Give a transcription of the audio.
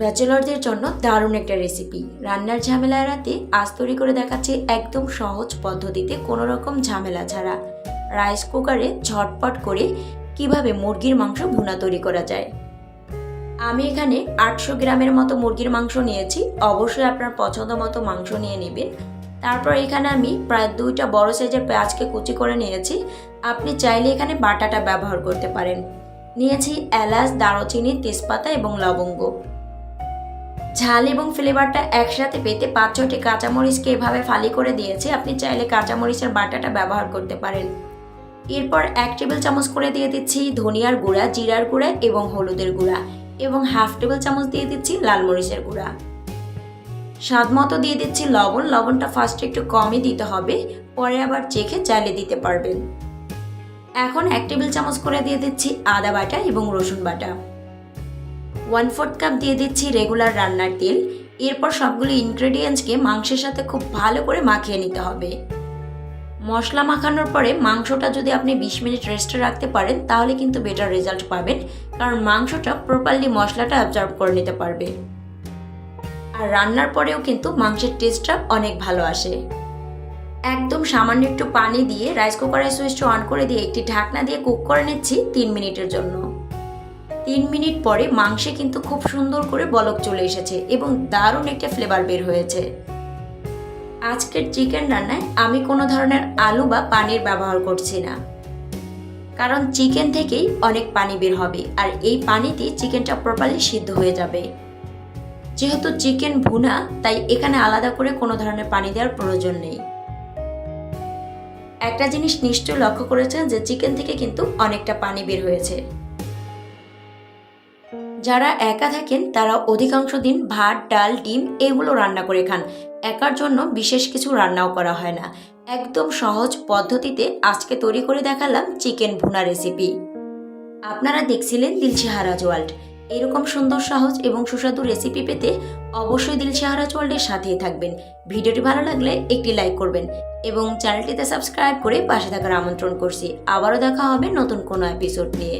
ব্যাচেলরদের জন্য দারুণ একটা রেসিপি রান্নার ঝামেলা এড়াতে আজ তৈরি করে দেখাচ্ছি একদম সহজ পদ্ধতিতে কোনো রকম ঝামেলা ছাড়া। রাইস কুকারে ঝটপট করে কীভাবে মুরগির মাংস ভুনা তৈরি করা যায়। আমি এখানে আটশো গ্রামের মতো মুরগির মাংস নিয়েছি। অবশ্যই আপনার পছন্দ মতো মাংস নিয়ে নেবেন। তারপর এখানে আমি প্রায় দুইটা বড় সাইজের পেঁয়াজকে কুচি করে নিয়েছি। আপনি চাইলে এখানে বাটাটা ব্যবহার করতে পারেন। নিয়েছি এলাচ, দারুচিনি, তেজপাতা এবং লবঙ্গ। ঝাল এবং ফ্লেভারটা একসাথে পেতে পাঁচ ছটি কাঁচামরিচকে এভাবে ফালি করে দিয়েছি। আপনি চাইলে কাঁচামরিচের বাটাটা ব্যবহার করতে পারেন। এরপর এক টেবিল চামচ করে দিয়ে দিচ্ছি ধনিয়ার গুঁড়া, জিরার গুঁড়া এবং হলুদের গুঁড়া এবং হাফ টেবিল চামচ দিয়ে দিচ্ছি লাল মরিচের গুঁড়া। স্বাদ মতো দিয়ে দিচ্ছি লবণ। লবণটা ফার্স্টে একটু কমই দিতে হবে, পরে আবার চেখে চাইলে দিতে পারবেন। এখন এক টেবিল চামচ করে দিয়ে দিচ্ছি আদা বাটা এবং রসুন বাটা। ওয়ান ফোর্থ কাপ দিয়ে দিচ্ছি রেগুলার রান্নার তেল। এরপর সবগুলো ইনগ্রেডিয়েন্টসকে মাংসের সাথে খুব ভালো করে মাখিয়ে নিতে হবে। মশলা মাখানোর পরে মাংসটা যদি আপনি বিশ মিনিট রেস্টে রাখতে পারেন, তাহলে কিন্তু বেটার রেজাল্ট পাবেন। কারণ মাংসটা প্রপারলি মশলাটা অবজার্ভ করে নিতে পারবে। আর রান্নার পরেও কিন্তু মাংসের টেস্টটা অনেক ভালো আসে। একদম সামান্য একটু পানি দিয়ে রাইস কুকারের সুইচটা অন করে দিয়ে একটি ঢাকনা দিয়ে কুক করে নিচ্ছি তিন মিনিটের জন্য। তিন মিনিট পরে মাংসে কিন্তু খুব সুন্দর করে বলক চলে এসেছে এবং দারুণ একটা ফ্লেভার বের হয়েছে। আজকের চিকেন রান্নায় আমি কোনো ধরনের আলু বা পানির ব্যবহার করছি না। কারণ চিকেন থেকেই অনেক পানি বের হবে আর এই পানিতে চিকেনটা প্রপারলি সিদ্ধ হয়ে যাবে। যেহেতু চিকেন ভুনা, তাই এখানে আলাদা করে কোনো ধরনের পানি দেওয়ার প্রয়োজন নেই। একটা জিনিস নিশ্চয় লক্ষ্য করেছেন যে চিকেন থেকে কিন্তু অনেকটা পানি বের হয়েছে। যারা একা থাকেন, তারা অধিকাংশ দিন ভাত, ডাল, ডিম এগুলো রান্না করে খান। একার জন্য বিশেষ কিছু রান্নাও করা হয় না। একদম সহজ পদ্ধতিতে আজকে তৈরি করে দেখালাম চিকেন ভুনা রেসিপি। আপনারা দেখছিলেন দিলশাহারাজ ওয়ার্ল্ড। এরকম সুন্দর, সহজ এবং সুস্বাদু রেসিপি পেতে অবশ্যই দিলশাহারাজ ওয়ার্ল্ডের সাথেই থাকবেন। ভিডিওটি ভালো লাগলে একটি লাইক করবেন এবং চ্যানেলটিতে সাবস্ক্রাইব করে পাশে থাকার আমন্ত্রণ করছি। আবারও দেখা হবে নতুন কোনো এপিসোড নিয়ে।